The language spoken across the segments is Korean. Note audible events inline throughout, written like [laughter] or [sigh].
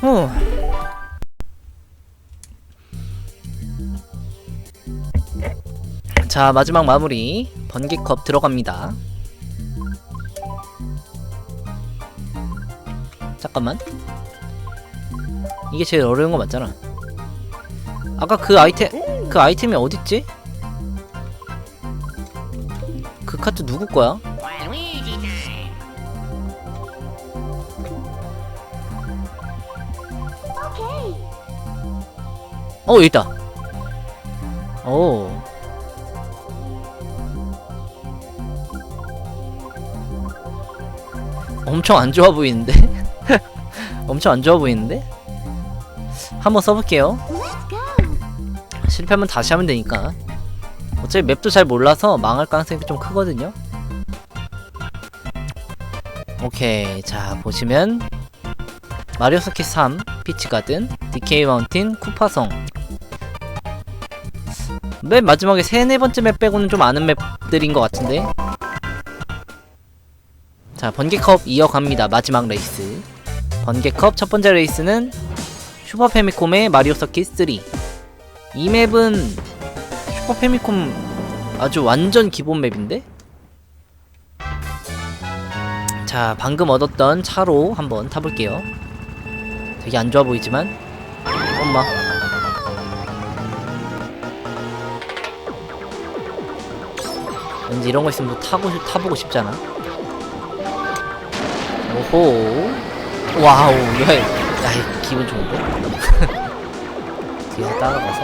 후. 자 마지막 마무리 번개컵 들어갑니다 잠깐만 이게 제일 어려운 거 맞잖아 아까 그 아이템 그 아이템이 어딨지? 그 카트 누구 거야? 어 여기 있다. 오. 엄청 안 좋아 보이는데? [laughs] 엄청 안 좋아 보이는데? 한번 써볼게요. 실패하면 다시 하면 되니까. 어차피 맵도 잘 몰라서 망할 가능성이 좀 크거든요. 오케이. 자 보시면 마리오 서킷 3 피치 가든 디케이 마운틴 쿠파성 맨 마지막에 세네 번째 맵 빼고는 좀 아는 맵들인 것 같은데 자 번개컵 이어갑니다 마지막 레이스 번개컵 첫 번째 레이스는 슈퍼 패미콤의 마리오 서킷 3. 이 맵은 슈퍼 패미콤 아주 완전 기본 맵인데? 자, 방금 얻었던 차로 한번 타볼게요. 되게 안 좋아 보이지만. 엄마. 왠지 이런 거 있으면 또 타고, 싶- 타보고 싶잖아. 오호. 와우, 야, 야, 이 기분 좋은데? [laughs] 뒤에서 따라가서.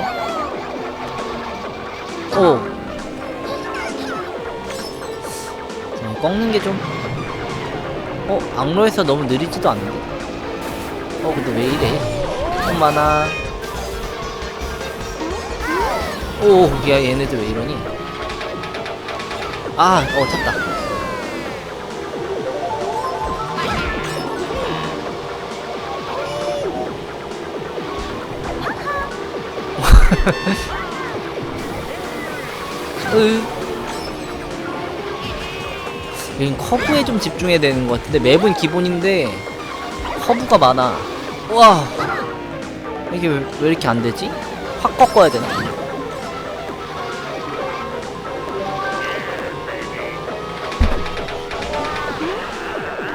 오. 자, 꺾는 게 좀. 어, 악로에서 너무 느리지도 않는데? 어, 근데 왜 이래? 엄마나. 오, 야, 얘네들 왜 이러니? 아, 어, 탔다. [laughs] 으. 여긴 커브에 좀 집중해야 되는 것 같은데 맵은 기본인데 커브가 많아. 와 이게 왜, 왜 이렇게 안 되지? 확 꺾어야 되나?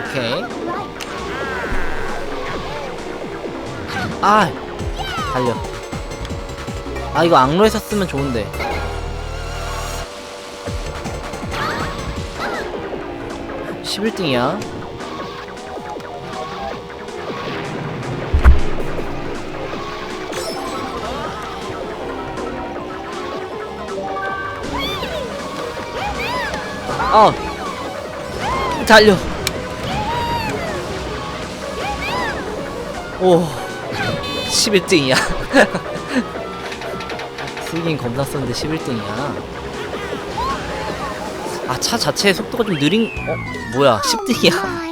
오케이. 아 달려. 아 이거 악로에서 쓰면 좋은데. (11등이야) 아 달려. 오. 11등이야. 쓰긴 [laughs] 겁나 썼는데 11등이야. 아 차 자체의 속도가 좀 느린 어? 뭐야 10등이야. [laughs]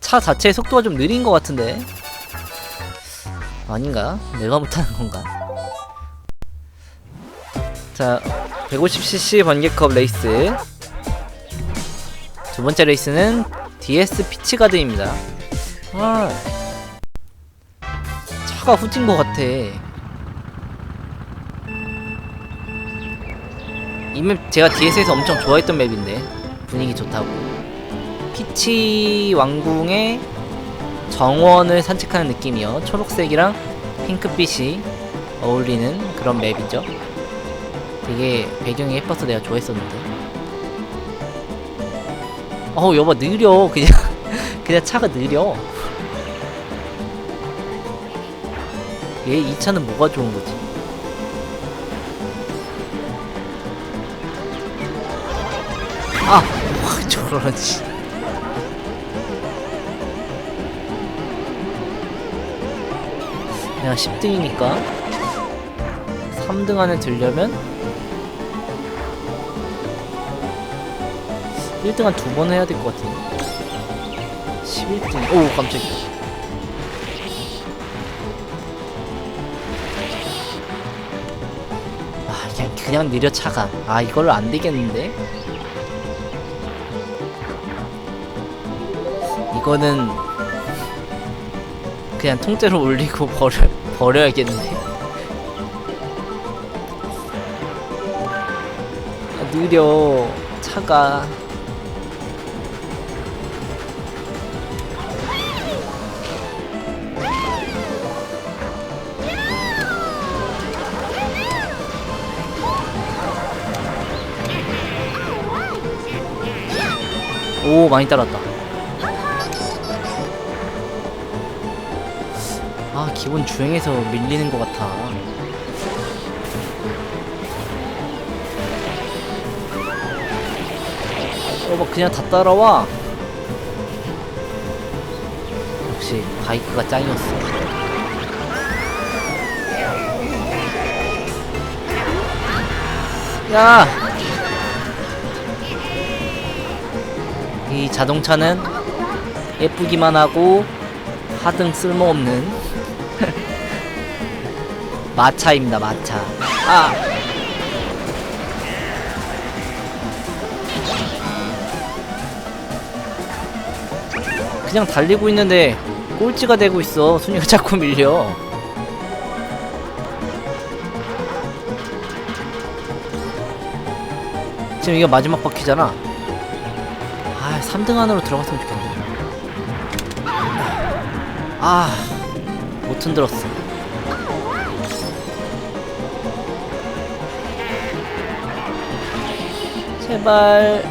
차 자체의 속도가 좀 느린 것 같은데 아닌가? 내가 못하는 건가? 자 150cc 번개컵 레이스 두 번째 레이스는 DS 피치가드입니다 아 차가 후진 것 같아 이 맵 제가 DS에서 엄청 좋아했던 맵인데 분위기 좋다고 피치 왕궁의 정원을 산책하는 느낌이요. 초록색이랑 핑크빛이 어울리는 그런 맵이죠. 되게 배경이 예뻐서 내가 좋아했었는데. 어우 여보 느려. 그냥 [laughs] 그냥 차가 느려. 얘 이 차는 뭐가 좋은 거지? 아! 와 저러지 내가 10등이니까. 3등 안에 들려면? 1등 한 두 번 해야 될 것 같은데. 11등. 오 깜짝이야. 아 그냥 그냥 느려 차가. 아 이걸로 안 되겠는데? 이거는 그냥 통째로 올리고 [laughs] 버려 버려야겠는데. 아, 느려 차가. 오 많이 따랐다 아 기본 주행에서 밀리는 것 같아. 어막 그냥 다 따라와. 역시 바이크가 짱이었어. 야! 이 자동차는 예쁘기만 하고 하등 쓸모없는 마차입니다 마차. 아! 그냥 달리고 있는데 꼴찌가 되고 있어. 순위가 [laughs] 자꾸 밀려. 지금 이거 마지막 바퀴잖아. 아 3등 안으로 들어갔으면 좋겠네. 아 못 흔들었어 제발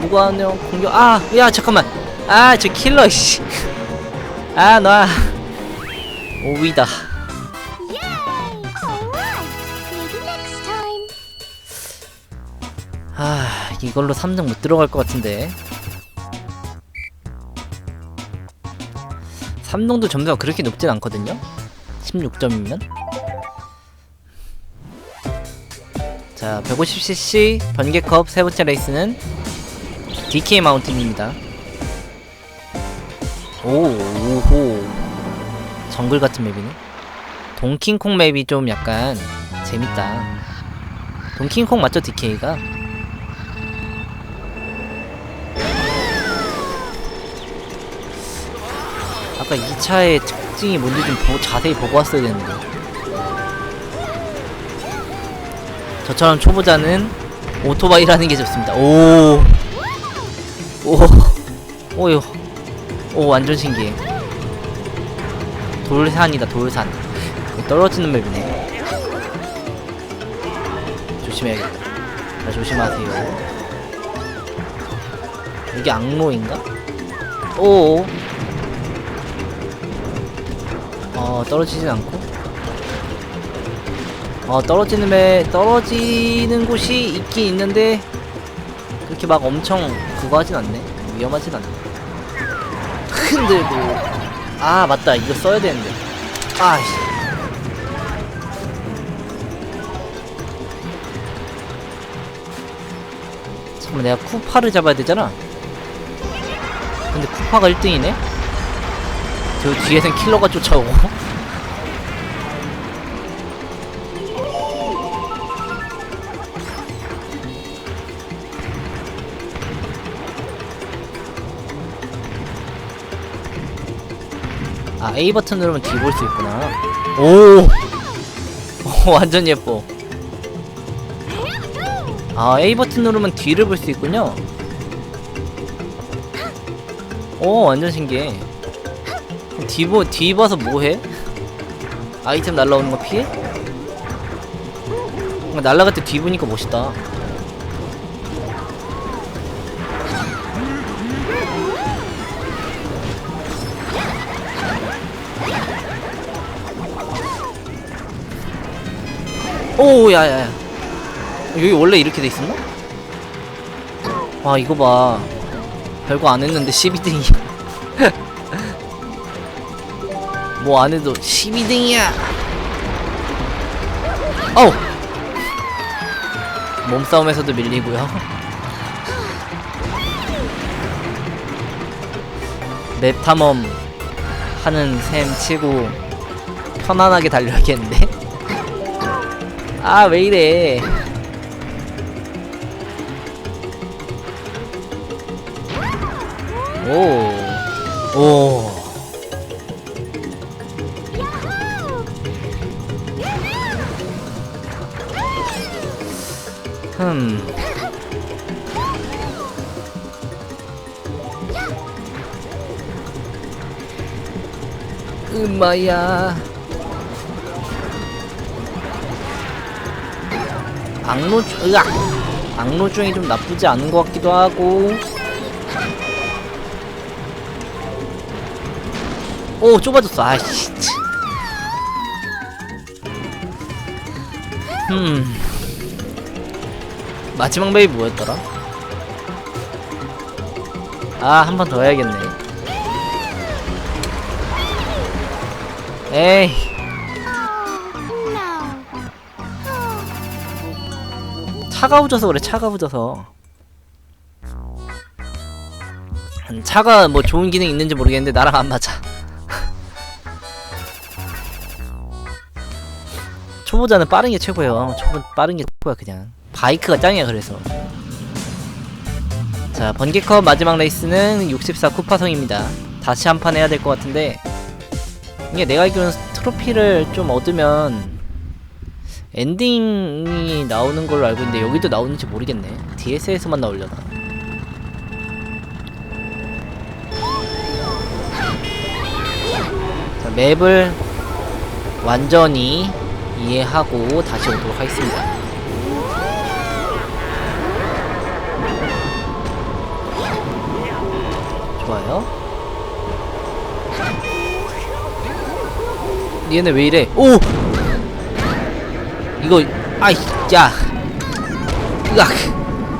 무관용 공격 아 야 잠깐만 아 저 킬러 씨 아, 놔. 오위다. 아, 이걸로 3등 못 들어갈 것 같은데. 3등도 점수가 그렇게 높진 않거든요? 16점이면? 자, 150cc 번개컵 세 번째 레이스는 DK 마운틴입니다. 오, 오호. 정글 같은 맵이네. 동킹콩 맵이 좀 약간 재밌다. 동킹콩 맞죠, DK가? 아까 이 차의 특징이 뭔지 좀 보- 자세히 보고 왔어야 되는데 저처럼 초보자는 오토바이라는 게 좋습니다 오 오, 오요, 오 완전 신기해. 돌산이다 돌산. 떨어지는 맵이네. 조심해야겠다. 자, 조심하세요. 이게 악로인가? 오. 어 떨어지진 않고. 어 떨어지는 매 떨어지는 곳이 있긴 있는데 그렇게 막 엄청 그거 하진 않네. 위험하진 않네. 흔들고. 아 맞다 이거 써야 되는데. 아씨. 잠깐만 내가 쿠파를 잡아야 되잖아. 근데 쿠파가 1등이네? 저 뒤에선 킬러가 쫓아오고. A 버튼 누르면 뒤 볼 수 있구나. 오, 오 완전 예뻐. 아 A 버튼 누르면 뒤를 볼 수 있군요. 오 완전 신기해. 뒤, 보, 뒤 봐서 뭐해? 아이템 날라오는 거 피해? 뭔가 날라갈 때 뒤 보니까 멋있다. 오, 야 야 야. 여기 원래 이렇게 돼 있었나? 와, 이거 봐. 별거 안 했는데 12등이야. [laughs] 뭐 안 해도 12등이야. 어우. 몸싸움에서도 밀리고요. [laughs] 맵 탐험 하는 셈 치고 편안하게 달려야겠는데? 아, 왜 이래. 오. 오. 흠. 음마야. 악로 중, 으악! 악로 중이 좀 나쁘지 않은 것 같기도 하고. 오, 좁아졌어. 아이씨. 치. 음. 마지막 맵이 뭐였더라? 아, 한 번 더 해야겠네. 에이, 차가워져서 그래, 차가워져서. 음, 차가 뭐 좋은 기능 있는지 모르겠는데 나랑 안 맞아. [laughs] 초보자는 빠른 게 최고예요. 초보 빠른 게 최고야 그냥. 바이크가 짱이야 그래서. 자 번개컵 마지막 레이스는 64 쿠파성입니다. 다시 한 판 해야 될 것 같은데 이게 내가 알기로는 트로피를 좀 얻으면 엔딩이 나오는 걸로 알고 있는데 여기도 나오는지 모르겠네. DS에서만 나오려나. 자, 맵을 완전히 이해하고 다시 오도록 하겠습니다. 좋아요. 얘네 왜 이래? 오! 이거 아이 야. 으악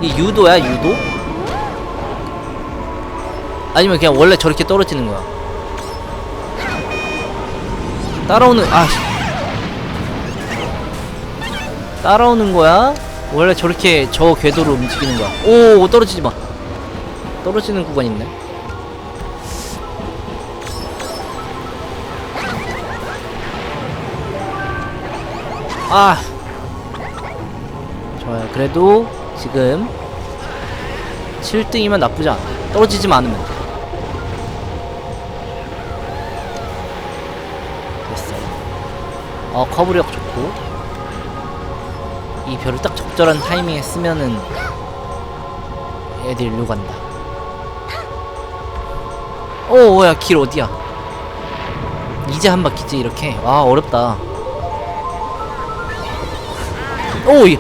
이 유도야 유도? 아니면 그냥 원래 저렇게 떨어지는 거야? 따라오는 아 따라오는 거야? 원래 저렇게 저 궤도로 움직이는 거야? 오 떨어지지 마. 떨어지는 구간 있네. 아 좋아요. 그래도 지금 7등이면 나쁘지 않아 떨어지지만 않으면. 돼 됐어요. 어 커브력 좋고. 이 별을 딱 적절한 타이밍에 쓰면은 애들 일로 간다. 오 뭐야 길 어디야? 이제 한 바퀴지 이렇게. 와 어렵다. 오! 이-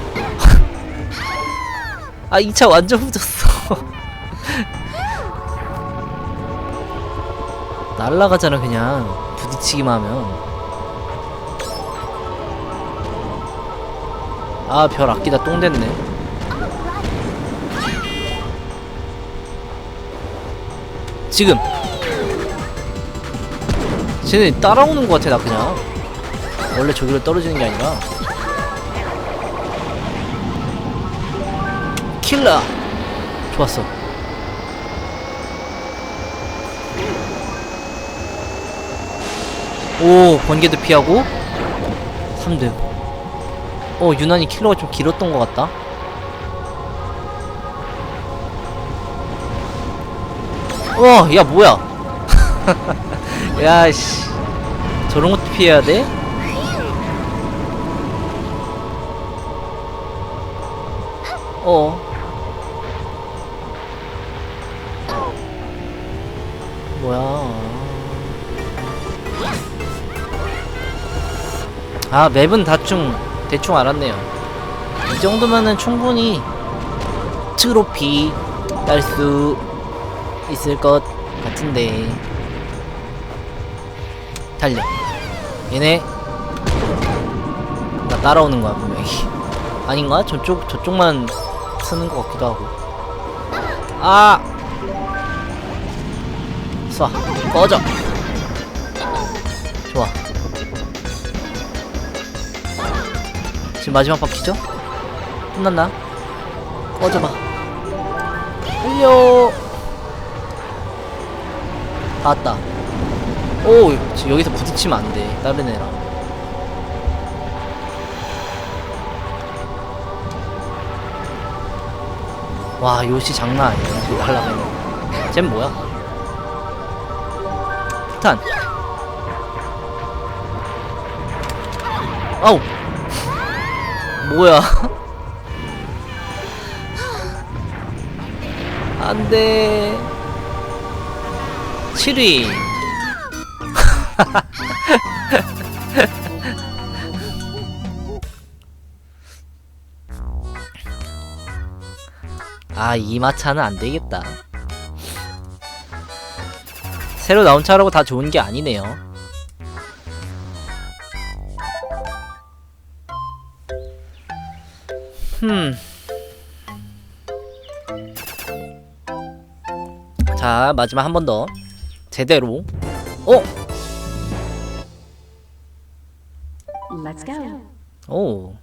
아, 이 차 완전 후졌어. [laughs] 날라가잖아, 그냥. 부딪히기만 하면. 아, 별 아끼다 똥 됐네. 지금! 쟤네 따라오는 것 같아, 나 그냥. 원래 저기로 떨어지는 게 아니라. 킬러. 좋았어. 오 번개도 피하고. 3등. 어 유난히 킬러가 좀 길었던 것 같다. 어야 뭐야? [laughs] 야씨. 저런 것도 피해야 돼? 어 뭐야. 아 맵은 대충 대충 알았네요. 이 정도면은 충분히 트로피 딸 수 있을 것 같은데. 달려. 얘네 나 따라오는 거야 분명히. 아닌가? 저쪽 저쪽만 쓰는 것 같기도 하고. 아 쏴. 꺼져. 좋아. 지금 마지막 바퀴죠? 끝났나? 꺼져봐. 끌려. 나왔다. 오 지금 여기서 부딪히면 안돼. 다른 애랑. 와 요시 장난 아니에요 날라가는 쟨 뭐야? 폭탄. 아우. 뭐야? [laughs] 안돼. 7위 [laughs] 아 이마차는 안되겠다 새로 나온 차라고 다 좋은 게 아니네요 흠. 자 마지막 한 번 더 제대로 어? Let's go. 오